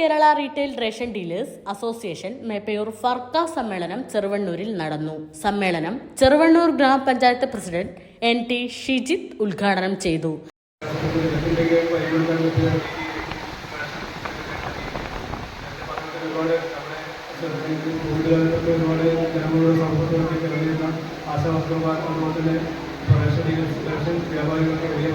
Kerala retail ration dealers association Meppayur Firka സമ്മേളനം ചെറുവണ്ണൂരിൽ നടന്നു. സമ്മേളനം ചെറുവണ്ണൂർ ഗ്രാമപഞ്ചായത്ത് പ്രസിഡന്റ് എൻ ടി ഷിജിത്ത് ഉദ്ഘാടനം ചെയ്തു. അതുപോലെ തന്നെ വലിയ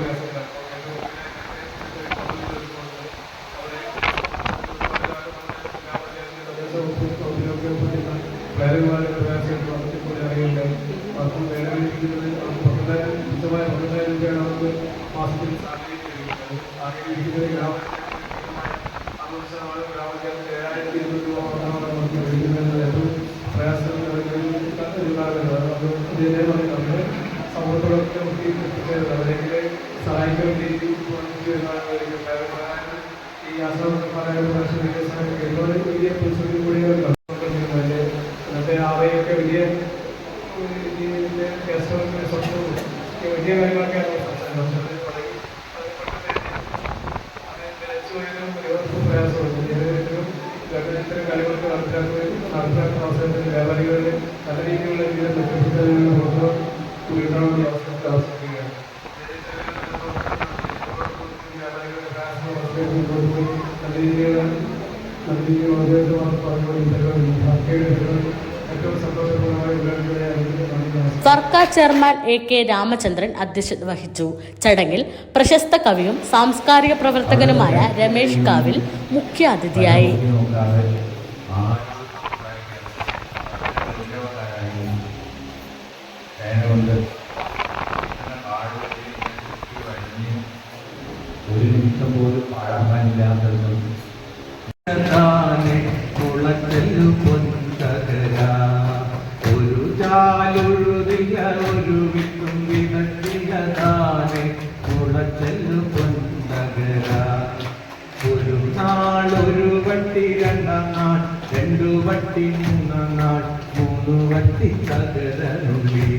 സമൂഹത്തോടൊക്കെ ഒത്തിരി എത്തിച്ചേരുന്നത് അവരെങ്കിലെ സഹായിക്കാൻ വേണ്ടി ഈ ആശ്രമമായ പ്രശ്നങ്ങൾക്ക് ഒരുപാട് വലിയ പ്രതിസന്ധി കൂടിയാണ് എന്നിട്ട് അവയൊക്കെ വലിയ ഇതിന്റെ കേസുകളും സ്വന്തവും വലിയ കാര്യങ്ങളൊക്കെയാണ് സംസാരിക്കുന്നത് നടപ്പിലാക്കുന്ന അവസരത്തിൽ വ്യാപാരികളുടെ നല്ല രീതിയിലുള്ള ജീവിതം മെച്ചപ്പെടുത്തുന്നതിനുള്ള വളരെ മുന്നോട്ട് പോയി നല്ല രീതിയിലുള്ള ഏറ്റവും സന്തോഷപൂർണമായ ഫർക്ക ചെയർമാൻ എ കെ രാമചന്ദ്രൻ അധ്യക്ഷത വഹിച്ചു. ചടങ്ങിൽ പ്രശസ്ത കവിയും സാംസ്കാരിക പ്രവർത്തകനുമായ രമേഷ് കാവിൽ മുഖ്യാതിഥിയായി. നിമിഷം പോലും പാടാനില്ലാത്തതും ഒരു ചാലൊഴുതിയ ഒരു വിത്തും ഒരു നാൾ ഒരു വട്ടി രണ്ടാം നാൾ രണ്ടു വട്ടി മൂന്നാം നാൾ മൂന്ന് വട്ടി തകരനുള്ളി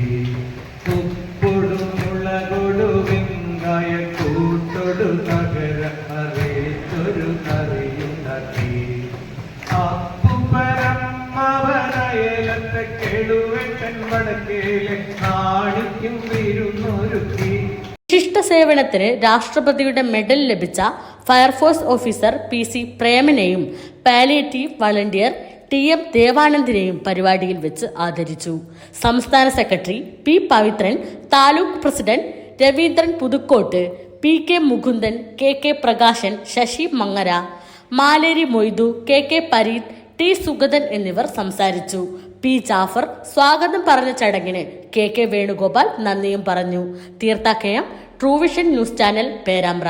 വിശിഷ്ട സേവനത്തിന് രാഷ്ട്രപതിയുടെ മെഡൽ ലഭിച്ച fire force officer P C പ്രേമനെയും palliative volunteer T M ദേവാനന്ദിനെയും പരിപാടിയിൽ വെച്ച് ആദരിച്ചു. സംസ്ഥാന secretary P Pavithran taluk president Raveendran Puthukkottu P K Mukundan K K Prakashan Sasi Mangara Maleri Moidu K K Pareeth T Sugathan എന്നിവർ സംസാരിച്ചു. P Jafar സ്വാഗതം പറഞ്ഞ ചടങ്ങിന് കെ കെ വേണുഗോപാൽ നന്ദിയും പറഞ്ഞു. തീർത്ഥാക്കയം ട്രൂവിഷൻ ന്യൂസ് ചാനൽ പേരാമ്പ്ര.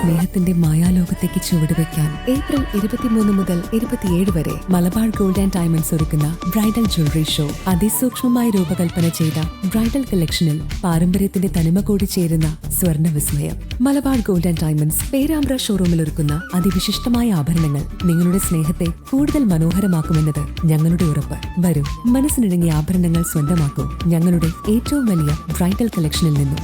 സ്നേഹത്തിന്റെ മായാലോകത്തേക്ക് ചുവടുവെക്കാൻ ഏപ്രിൽ ഇരുപത്തിമൂന്ന് മുതൽ ഇരുപത്തിയേഴ് വരെ മലബാർ ഗോൾഡ് ആൻഡ് ഡയമണ്ട്സ് ഒരുക്കുന്ന ബ്രൈഡൽ ജ്വല്ലറി ഷോ അതിസൂക്ഷ്മമായി രൂപകൽപ്പന ചെയ്ത ബ്രൈഡൽ കളക്ഷനിൽ പാരമ്പര്യത്തിന്റെ തനിമ കൂടി ചേരുന്ന സ്വർണ വിസ്മയം Malabar gold and diamonds Perambra ഷോറൂമിൽ ഒരുക്കുന്ന അതിവിശിഷ്ടമായ ആഭരണങ്ങൾ നിങ്ങളുടെ സ്നേഹത്തെ കൂടുതൽ മനോഹരമാക്കുമെന്നത് ഞങ്ങളുടെ ഉറപ്പ്. വരും മനസ്സിനിണങ്ങിയ ആഭരണങ്ങൾ സ്വന്തമാക്കൂ ഞങ്ങളുടെ ഏറ്റവും വലിയ ബ്രൈഡൽ കളക്ഷനിൽ നിന്നും.